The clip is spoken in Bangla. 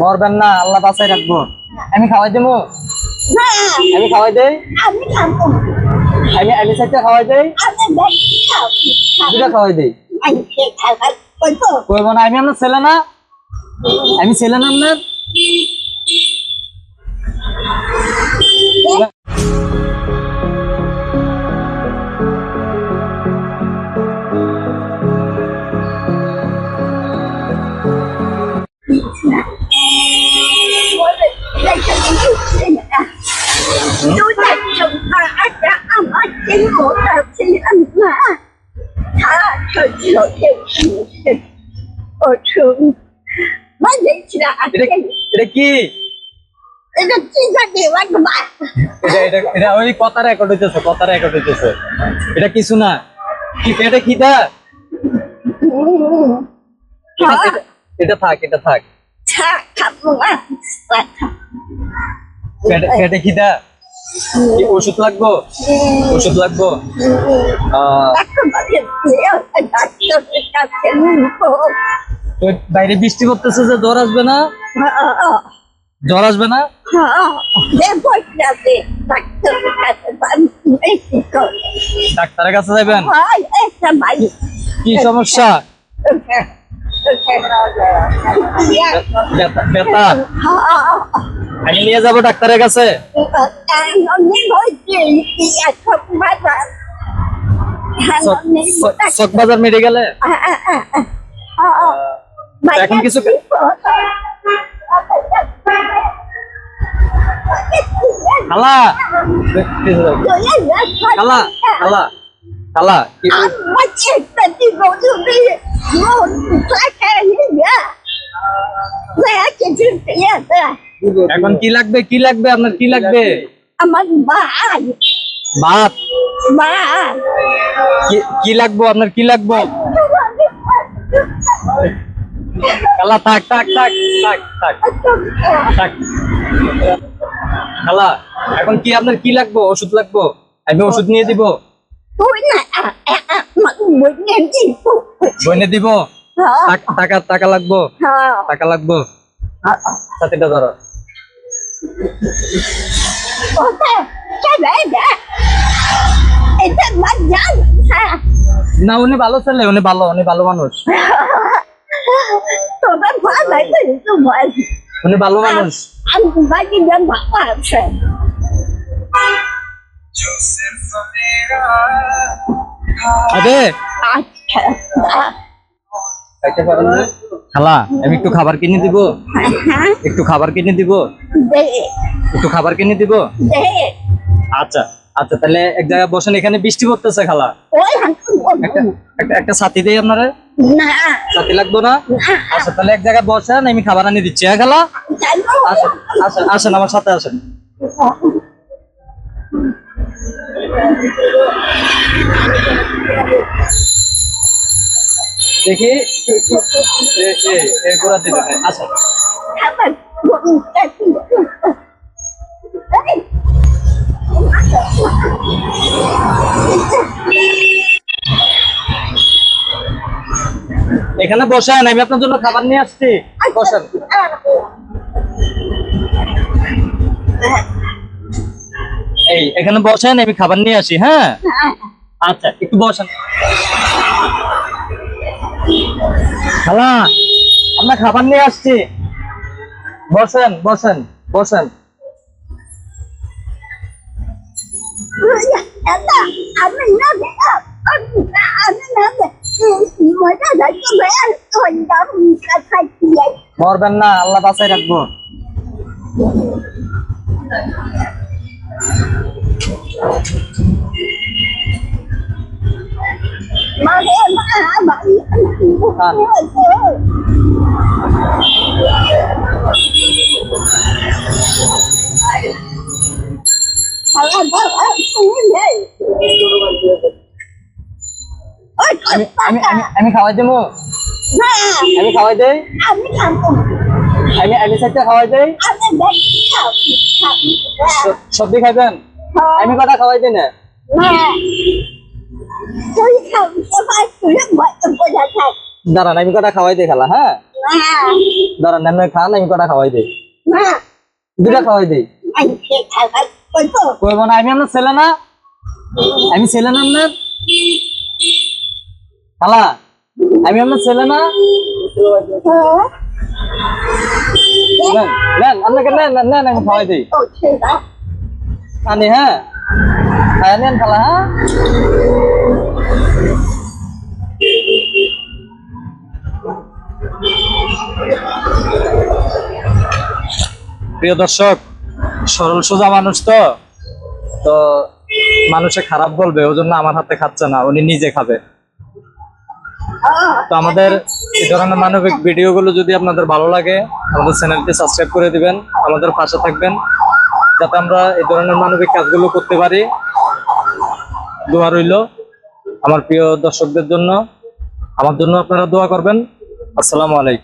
মরবেন না, আল্লাহ বাঁচাই রাখব। আমি খাওয়াই দেবো? আমি খাওয়াই দেই? আমি আমি চাইতে খাওয়াই দেই? খাওয়াই দেই? করব না, আমি আপনার ছেলে না। আমি ছেলে না আপনার? 经过到西安嘛，他就昨天去世，我从我认起来啊，এটা কথা রেকর্ড হইতেছে কথা রেকর্ড হইতেছে। এটা কিছু না। কি এটা কি দা? এটা থাক এটা থাক। থাক খাব না খিদা ওষুধ লাগবো? ওষুধ লাগবো? বাইরে বৃষ্টি পড়তেছে যে জ্বর আসবে না? জ্বর আসবে না? ডাক্তারের কাছে যাবেন? কি সমস্যা? ব্যথা? আমি নিয়ে যাব ডাক্তারের কাছে। চকবাজার মেডিকেলে এখন কিছু খালা! খালা খালা এখন কি লাগবে কি লাগবে? আপনার কি লাগবে? আমার মা ভাত মা কি লাগবো? আপনার কি লাগবো? খালা থাক থাক থাক থাক থাক। থাক। খালা এখন কি আপনার কি লাগবো? ওষুধ লাগবো? আমি ওষুধ নিয়ে দিব। বইনে দিব। hả টাকা টাকা লাগবো? hả টাকা লাগবো? সাথীটা ধরো। না উনি ভালো ছেলে উনি ভালো উনি ভালো মানুষ। উনি ভালো মানুষ। আমি আরে আচ্ছা খালা, আমি একটু খাবার কিনে দিব। একটু খাবার কিনে দিব। একটু খাবার কিনে দিব। আচ্ছা আচ্ছা তাহলে এক জায়গায় বসেন, এখানে বৃষ্টি পড়তেছে খালা। একটা সাথী দেই আপনারা। না না না? আচ্ছা তাহলে এক জায়গায় বসেন, আমি খাবার আনি দিচ্ছি হ্যাঁ খালা? আসেন, আমার সাথে আসেন। দিবেন গরুটা এই এখানে বসেন আমি আপনার জন্য খাবার নিয়ে আসছি। বসেন। এই এখানে বসেন আমি খাবার নিয়ে আসি হ্যাঁ। আচ্ছা একটু বসেন। খালা আমরা খাবার নিয়ে আসছি। বসেন বসেন বসেন। মরবেন না আল্লাহ বাঁচাই রাখব। আমি আমি আমি আমি খাওয়াই দেবো? আমি খাওয়াই দেই? আমি আমি আমি সাথে খাওয়াই দেই? সবজি খাইবেন? আমি কটা খাওয়াই দিই না? না তুই খাব তুই বোঝা থাক দাঁড়ান আমি কটা খাওয়াই দিই খালা হ্যাঁ? মা দাঁড়ান নেমে খান আমি কটা খাওয়াই দিই? দুটা খাওয়াই করব কইব না আমি আপনার ছেলে না? আমি ছেলে না আপনার? খালা আমি আপনার ছেলে না? নেন আপনাকে নেন নেন আমি খাওয়াই দিই। আনি হ্যাঁ? নেন খালা হ্যাঁ? প্রিয় দর্শক, সরল সোজা মানুষ তো। তো মানুষে খারাপ বলবে ওই জন্য আমার হাতে খাচ্ছে না, উনি নিজে খাবে। তো আমাদের এই ধরনের মানবিক ভিডিওগুলো যদি আপনাদের ভালো লাগে, আমাদের চ্যানেলটি সাবস্ক্রাইব করে দিবেন, আমাদের পাশে থাকবেন, যাতে আমরা এই ধরনের মানবিক কাজগুলো করতে পারি। দোয়া রইল আমার প্রিয় দর্শকদের জন্য। আমার জন্য আপনারা দোয়া করবেন। আসসালামু আলাইকুম।